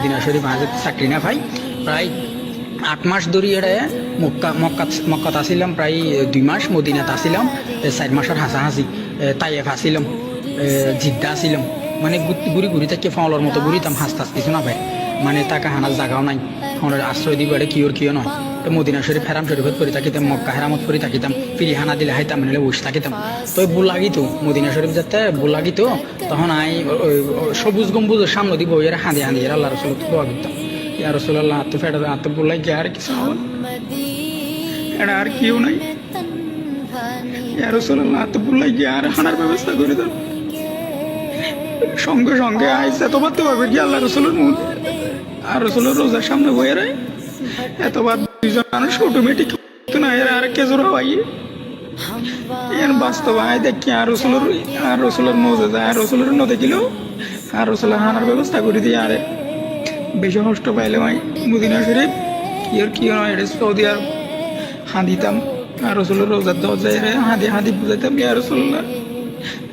Medina শরীফ মাঝে চাকরি না ভাই। প্রায় আট মাস ধরে এটা মক্কা মক্কা, মক্কাত আসিলাম, প্রায় দুই মাস মদিনাত আসিলাম চার মাসের হাসাহাসি তাইফ আসিলাম জিদ্দা আসিলাম। মানে ঘুরি ঘুরি থেকে ফাওয়ার মতো ঘুরিতাম হাসতে হাসতে কিছু না ভাই। মানে তাকে হানার জায়গাও নাই। আমার আশ্রয় দিব এটা কিওর কিও নয়। মদিনা শরীফ হেরাম শরীফত পড়ি থাকিতাম, মক্কা হেরামত পড়ি থাকিতাম ফিরি হানা দিলে হাইতাম নাহলে বসে থাকিতাম। তো বুল লাগিতো, মদিনা শরীফ যাতে বুল লাগিতো, তখন আই সবুজ গম্বুজের সামনে দিব এর হাঁদি হাঁদি এর আল্লাহ রসুল দোয়া করতাম ইয়া রসুল্লাহ হাতে ফেটা হাতে বুলাই কি আর কিছু এটা আর কেউ নাই। ইয়া রসুল্লাহ হাতে বুলাই কি আর হানার ব্যবস্থা করে দাও সঙ্গে সঙ্গে আইসে এতবার তো ভাবে কি আল্লাহ রসুলের মুখ। আর রসুলের রোজার সামনে বয়ে রে এতবার দুইজন মানুষ অটোমেটিক না, এর আর কে জোড়া ভাই এর বাস্তব আয় দেখি আর রসুলের আর রসুলের মজে যায়, আর রসুলের ন দেখিলেও আর রসুলের হানার ব্যবস্থা করে দিয়ে আরে। বেশি কষ্ট পাইলে ভাই, মদিনা শরীফ আর কি নয় এটা সৌদি আর হাঁদিতাম, আর রসুলের রোজার দরজায় হাঁদি হাঁদি বুঝাইতাম ইয়া রসুল্লাহ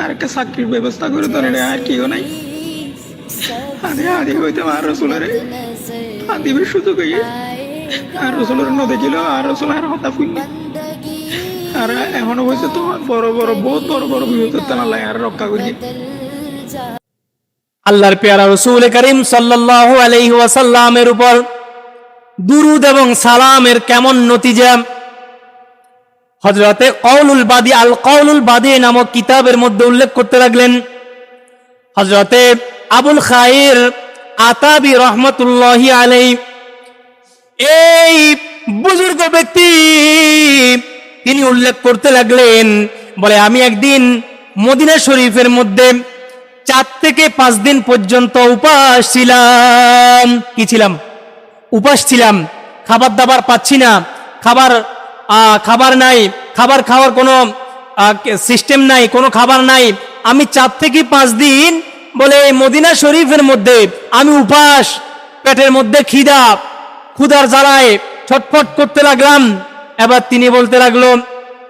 আর একটা চাকরির ব্যবস্থা করে তো রে আর কেউ নাই। হাঁদি হাঁদি হইতাম আর রসুলের, হাঁদিবের সুযোগ হয়ে আর রসুলের ন দেখিল, আর রসুল আর হতা ফুল আর এখনও হয়েছে তো বড় বড়, বহুত বড় বড় বিপদ তানা আর রক্ষা করি আল্লাহর পেয়ারা রসুল করিম সাল্লাল্লাহু আলাইহি ওয়াসাল্লামের উপর দুরুদ এবং সালামের কেমন নতিজা? হজরতে কৌলুল বাদি আল কৌলুল বাদি নামক কিতাবের মধ্যে উল্লেখ করতে লাগলেন হজরতে আবুল খায়ের আতাবি রহমতুল্লাহি আলাই এই বুজুর্গ ব্যক্তি, তিনি উল্লেখ করতে লাগলেন, বলে, আমি একদিন মদিনা শরীফের মধ্যে চার থেকে পাঁচ দিন পর্যন্ত উপাস ছিলাম। কি ছিলাম? উপাস ছিলাম। খাবার দাবার পাচ্ছি না। খাবার খাবার নাই। খাবার খাওয়ার কোনো সিস্টেম নাই, কোনো খাবার নাই। আমি চার থেকে পাঁচ দিন বলে মদিনা শরীফের মধ্যে আমি উপাস, পেটের মধ্যে খিদা ক্ষুদার জ্বালায় ছটফট করতে লাগলাম। এবার তিনি বলতে লাগল,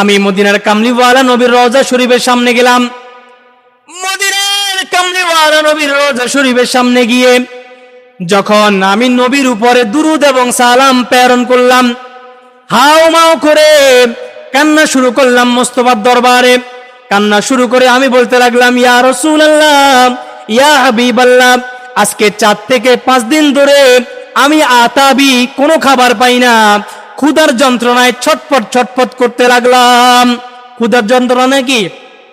আমি মদিনার কামলিওয়ালা নবীর রওজা শরীফের সামনে গেলাম। মদিনার কামলিওয়ালা নবীর রওজা শরীফের সামনে গিয়ে যখন আমি নবীর উপরে দুরুদ এবং সালাম প্রেরণ করলাম, হাও মাও করে কান্না শুরু করলাম মোস্তফার দরবারে। কান্না শুরু করে আমি বলতে লাগলাম, ইয়া রসুল আল্লাহ ইয়া হাবিব আল্লাহ আজকে চার থেকে পাঁচ দিন ধরে আমি আতাবি, কোনো খাবার পাই না। ক্ষুধার যন্ত্রণায় ছটফট ছটফট করতে লাগলাম। ক্ষুধার যন্ত্রণায় কি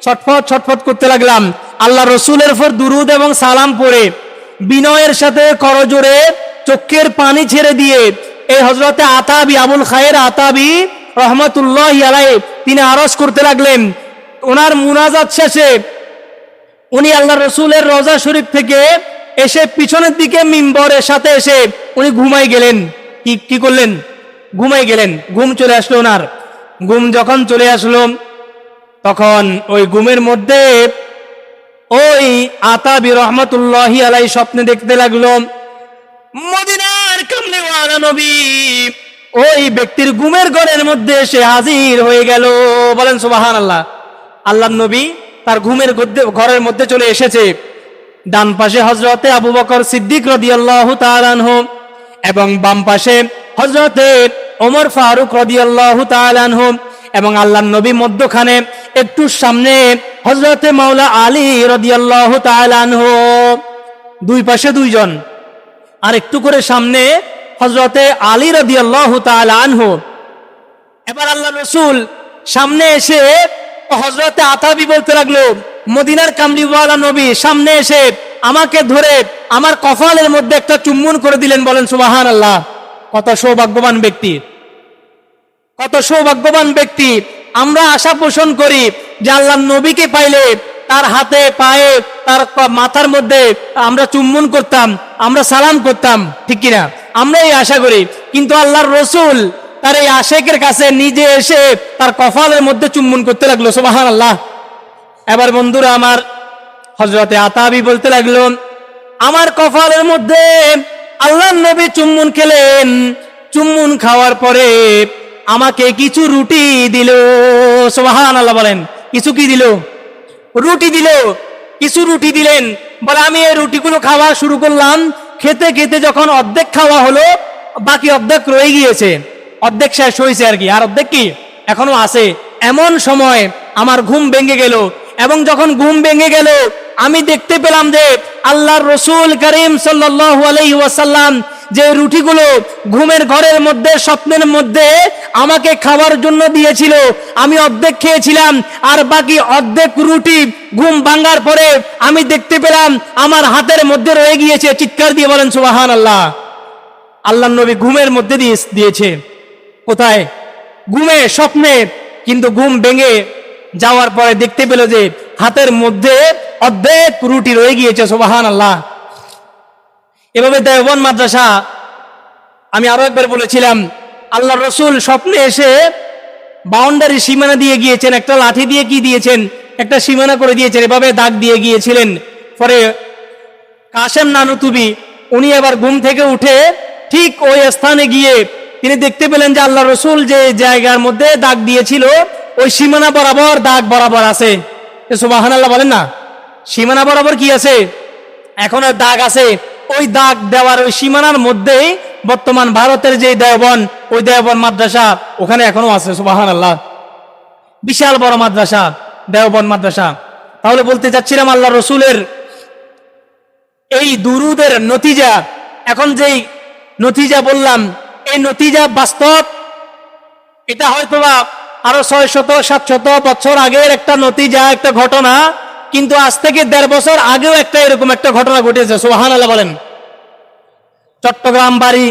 ছটফট ছটফট করতে লাগলাম। আল্লাহ রসুলের পর দুরুদ এবং সালাম পড়ে। বিনয়ের সাথে করজোরে চোখের পানি ছেড়ে দিয়ে এই হজরতে আতাবি, আবুল খায়ের আতাবি রহমতুল্লাহ আলাই তিনি আরজ করতে লাগলেন। ওনার মুনাজাত শেষে উনি আল্লাহ রসুলের রোজা শরীফ থেকে এসে পিছনের দিকে মিম্বরের সাথে এসে উনি ঘুমাই গেলেন। কি কি করলেন? ঘুমাই গেলেন। ঘুম চলে আসলো ওনার। ঘুম যখন চলে আসলো, তখন ওই ঘুমের মধ্যে ওই আতাবি রহমতুল্লাহি আলাই স্বপ্নে দেখতে লাগল, মদিনার কামলিওয়ালা নবী। ওই ব্যক্তির ঘুমের ঘরের মধ্যে সে হাজির হয়ে গেল। বলেন সুবাহান আল্লাহ আল্লাহ নবী তার ঘুমের ঘরের মধ্যে চলে এসেছে। ডান পাশে হজরতে আবু বকর সিদ্দিক রদিয়াল্লাহু তাআলাহু এবং বাম পাশে হজরতে ওমর ফারুক রদিয়াল্লাহু তাআলাহু এবং আল্লাহ নবী মধ্যখানে একটু সামনে হজরতে মাওলা আলী রদিয়াল্লাহু তাআলাহু দুই পাশে দুইজন। আর একটু করে সামনে হজরতে আলী রদিয়াল্লাহু তাআলাহু এবার আল্লাহ রসুল সামনে এসে হজরতে আতাবি বলতে লাগল মদিনার কামলিওয়ালা নবী সামনে এসে আমাকে ধরে আমার কপালের মধ্যে একটা চুম্বন করে দিলেন, বলেন সুবাহান আল্লাহ কত সৌভাগ্যবান ব্যক্তি। কত সৌভাগ্যবান ব্যক্তি। আমরা আশা পোষণ করি যে আল্লাহ নবীকে পাইলে তার হাতে, পায়ে, তার মাথার মধ্যে আমরা চুম্বন করতাম, আমরা সালাম করতাম, ঠিক কিনা? আমরা এই আশা করি। কিন্তু আল্লাহর রসুল তার এই আশেকের কাছে নিজে এসে তার কফালের মধ্যে চুম্বন করতে লাগল সোবাহান আল্লাহ এবার বন্ধুরা আমার হজরতে আতাবি বলতে লাগল, আমার কফালের মধ্যে আল্লাহ নবী চুম্বন খেলেন। চুম্বন খাওয়ার পরে আমাকে কিছু রুটি দিল। সোবাহান আল্লাহ বলেন, কিছু কি দিল? রুটি দিল, কিছু রুটি দিলেন। বলে, আমি এই রুটিগুলো খাওয়া শুরু করলাম। খেতে খেতে যখন অর্ধেক খাওয়া হলো, বাকি অর্ধেক রয়ে গিয়েছে। অর্ধেক শেষ হয়েছে আর কি। আর অর্ধেক কি? এখনও আছে। এমন সময় আমার ঘুম ভেঙে গেল। এবং যখন ঘুম ভেঙে গেল, আমি দেখতে পেলাম যে আল্লাহর রসুল করিম ওয়াসাল্লাম যে রুটিগুলো ঘুমের ঘরের মধ্যে, স্বপ্নের মধ্যে আমাকে খাওয়ার জন্য দিয়েছিল, আমি অর্ধেক খেয়েছিলাম আর বাকি অর্ধেক রুটি ঘুম ভাঙার পরে আমি দেখতে পেলাম আমার হাতের মধ্যে রয়ে গিয়েছে। চিৎকার দিয়ে বলেন সুবাহান আল্লাহ আল্লাহ নবী ঘুমের মধ্যে দিয়ে দিয়েছে। কোথায়? ঘুমে, স্বপ্নে। কিন্তু ঘুম ভেঙে যাওয়ার পরে দেখতে পেল যে হাতের মধ্যে অর্ধেক রুটি রয়ে গিয়েছে সুবাহান আল্লাহ এভাবে দেওবন মাদ্রাসা, আমি আরও একবার বলেছিলাম, আল্লাহ রসুল স্বপ্নে এসে বাউন্ডারি সীমানা দিয়ে গিয়েছেন, একটা লাঠি দিয়ে কি দিয়েছেন, একটা সীমানা করে দিয়েছেন, এভাবে দাগ দিয়ে গিয়েছিলেন। পরে কাশেম নানুতুবি, উনি এবার ঘুম থেকে উঠে ঠিক ওই স্থানে গিয়ে তিনি দেখতে পেলেন যে আল্লাহ রসুল যে জায়গার মধ্যে দাগ দিয়েছিল ওই সীমানা বরাবর দাগ বরাবর আছে। সুবাহান আল্লাহ বলেন না? সীমানা বরাবর কি আছে? এখনও দাগ আছে। ওই দাগ দেওয়ার ওই সীমানার মধ্যেই বর্তমান ভারতের যে দেওবন, ওই দেওবন মাদ্রাসা ওখানে এখনও আছে সুবাহান আল্লাহ বিশাল বড় মাদ্রাসা, দেওবন মাদ্রাসা। তাহলে বলতে চাচ্ছিলাম আল্লাহ রসুলের এই দুরুদের নতিজা। এখন যেই নতিজা বললাম, এই নতিজা বাস্তব, এটা হয়তোবা আরও ছয় শত সাত শত বছর আগের একটা নতিজা, একটা ঘটনা, কিন্তু আজ থেকে দেড় বছর আগেও একটা এরকম একটা ঘটনা ঘটেছে সোহান আল্লাহ বলেন। চট্টগ্রাম বাড়ি,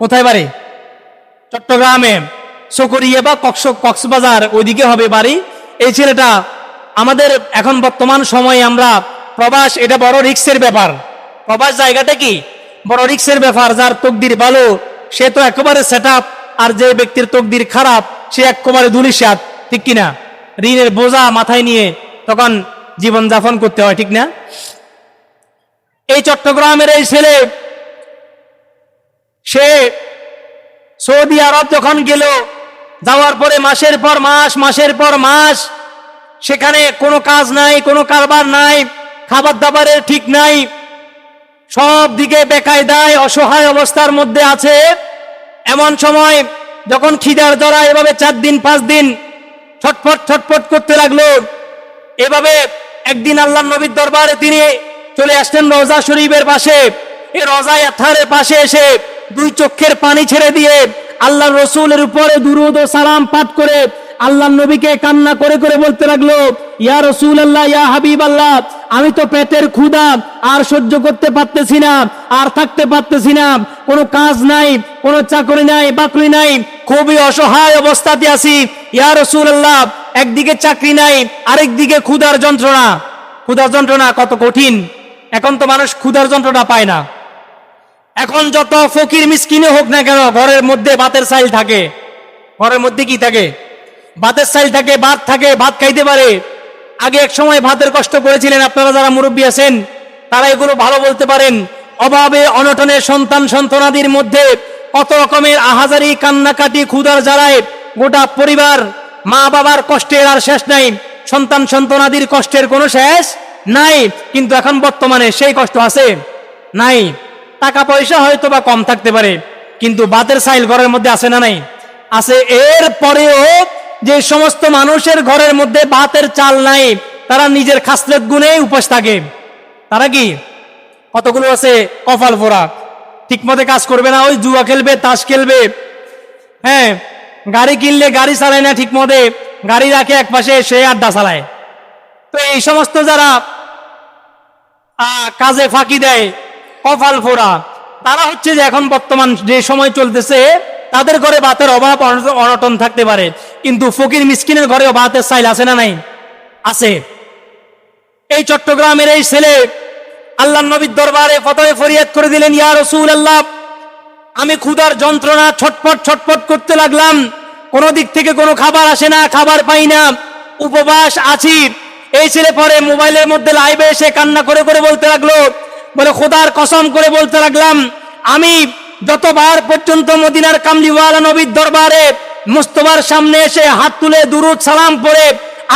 কোথায় বাড়ি? চট্টগ্রামে সকরিয়া বা কক্স, কক্সবাজার, ওইদিকে হবে বাড়ি। এই ছেলেটা, আমাদের এখন বর্তমান সময়ে আমরা প্রবাস, এটা বড় রিক্সের ব্যাপার। প্রবাস জায়গাটা কি? বড় রিক্সের ব্যাপার, যার তকদির ভালো, সে তো একেবারে সেট আর যে ব্যক্তির তকদির খারাপ সে একেবারে দুলিশাত, ঠিক কিনা? ঋণের বোঝা মাথায় নিয়ে তখন জীবন যাপন করতে হয়, ঠিক না? এই চট্টগ্রামের এই ছেলে, সে সৌদি আরব যখন গেল, যাওয়ার পরে মাসের পর মাস, মাসের পর মাস, সেখানে কোনো কাজ নাই, কোনো কারবার নাই খাবার দাবারের ঠিক নাই, সব দিকে বেকায়দায়, অসহায় অবস্থার মধ্যে আছে। এমন সময় যখন খিদার দ্বারা এভাবে চার দিন, পাঁচ দিন ছটফট ছটফট করতে লাগল, এভাবে একদিন আল্লাহ নবীর দরবারে তিনি চলে আসলেন রোজা শরীফের পাশে। এ রোজা এথারের পাশে এসে দুই চক্ষের পানি ছেড়ে দিয়ে আল্লাহ রসুলের উপরে দুরুদ ও সালাম পাঠ করে আল্লাহ নবীকে কান্না করে করে বলতে লাগল, ইয়া রসুল আল্লাহ ইয়া হাবিব আল্লাহ আমি তো পেটের ক্ষুদা আর সহ্য করতে পারতেছি না, আর থাকতে পারতেছি না, কোনো কাজ নাই, কোনো চাকরি নাই, বাকরি নাই, খুবই অসহায় অবস্থাতে আছি, ইয়া রসুল আল্লাহ একদিকে চাকরি নাই আরেক দিকে ক্ষুধার যন্ত্রণা। ক্ষুধার যন্ত্রণা কত কঠিন, এখন তো মানুষ ক্ষুধার যন্ত্রণা পায় না। এখন যত ফকির মিসকিনে হোক না কেন, ঘরের মধ্যে বাতের সাইল থাকে। ঘরের মধ্যে কি থাকে? ভাতের সাইল থাকে, ভাত থাকে, ভাত খাইতে পারে। আগে এক সময় ভাতের কষ্ট করেছিলেন আপনারা যারা মুরব্বী আছেন, তারা এগুলো ভালো বলতে পারেন। অভাবে, অনটনে, সন্তান সন্তানাদির মধ্যে কত রকমের আহাজারি, কান্নাকাটি, ক্ষুধার জ্বালায় গোটা পরিবার মা বাবার কষ্টের আর শেষ নাই। সন্তান সন্তানাদির কষ্টের কোনো শেষ নাই। কিন্তু এখন বর্তমানে সেই কষ্ট আছে। নাই। টাকা পয়সা হয়তো বা কম থাকতে পারে, কিন্তু বাতের সাইল ঘরের মধ্যে আছে না নাই? আছে এর পরেও যে সমস্ত মানুষের ঘরের মধ্যে ভাতের চাল নাই, তারা নিজের খাসলেত গুণে উপোস থাকে। তারা কি? কতগুলো আছে? কপাল ফোরা ঠিক মতো কাজ করবে না, ওই জুয়া খেলবে, তাস খেলবে। হ্যাঁ গাড়ি কিনলে গাড়ি চালায় না ঠিক মতে গাড়ি রাখে এক পাশে, সে আড্ডা চালায়। তো এই সমস্ত যারা কাজে ফাঁকি দেয়, কপাল ফোরা তারা হচ্ছে যে এখন বর্তমান যে সময় চলতেছে, তাদের ঘরে ভাতের অভাব অনট- অনটন থাকতে পারে। কিন্তু ফকির মিসকিনের ঘরেও ভাতের সাইল আছে না নাই? আছে। এই চট্টগ্রামের এই ছেলে আল্লাহ নবীর দরবারে ফতোয় ফরিয়াদ করে দিলেন, ইয়া রসুল আল্লাহ আমি ক্ষুধার যন্ত্রণা ছটপট ছটপট করতে লাগলাম। কোনো দিক থেকে কোনো খাবার আসে না, খাবার পাই না। উপবাস আছি। এই ছেলে পরে মোবাইলের মধ্যে লাইভে এসে কান্না করে করে বলতে লাগল, বলে, খোদার কসম করে বলতে লাগলাম, আমি যতবার পর্যন্ত মদিনার কামলিওয়ালা নবীর দরবারে মুস্তবার সামনে এসে হাত তুলে দুরুদ সালাম পড়ে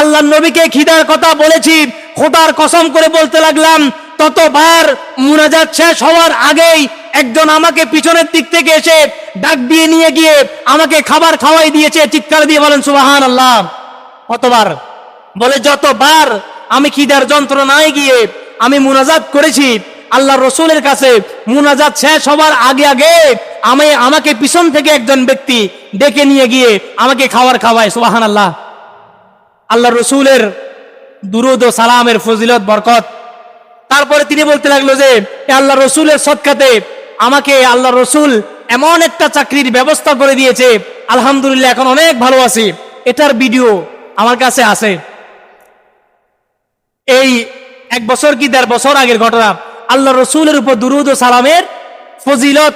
আল্লাহ নবীকে খিদার কথা বলেছি, খোদার কসম করে বলতে লাগলাম, ততবার মুনাজাত শেষ হওয়ার আগেই একজন আমাকে পিছনের দিক থেকে এসে ডাক দিয়ে নিয়ে গিয়ে আমাকে খাবার খাওয়াই দিয়েছে, চিৎকার দিয়ে বলেন সুবাহান আল্লাহ কতবার বলে, যতবার আমি খিদার যন্ত্রণায় গিয়ে আমি মুনাজাত করেছি আল্লাহ রসুলের কাছে মুনাজাত শেষ হবার আগে আগে আমি আমাকে পিছন থেকে একজন ব্যক্তি ডেকে নিয়ে গিয়ে আমাকে খাওয়ার খাওয়ায় সুবাহান আল্লাহ আল্লাহ রসুলের দুরুদ ও সালামের ফজিলত, বরকত। তারপরে তিনি বলতে লাগল যে আল্লাহ রসুলের সৎকাতে আমাকে আল্লাহ রসুল এমন একটা চাকরির ব্যবস্থা করে দিয়েছে। আলহামদুলিল্লাহ, এখন অনেক ভালো আছি। এটার ভিডিও আমার কাছে আছে। এই এক বছর কি দেড় বছর আগের ঘটনা? আল্লাহ রসুলের উপর দুরুদ ও সালামের ফজিলত।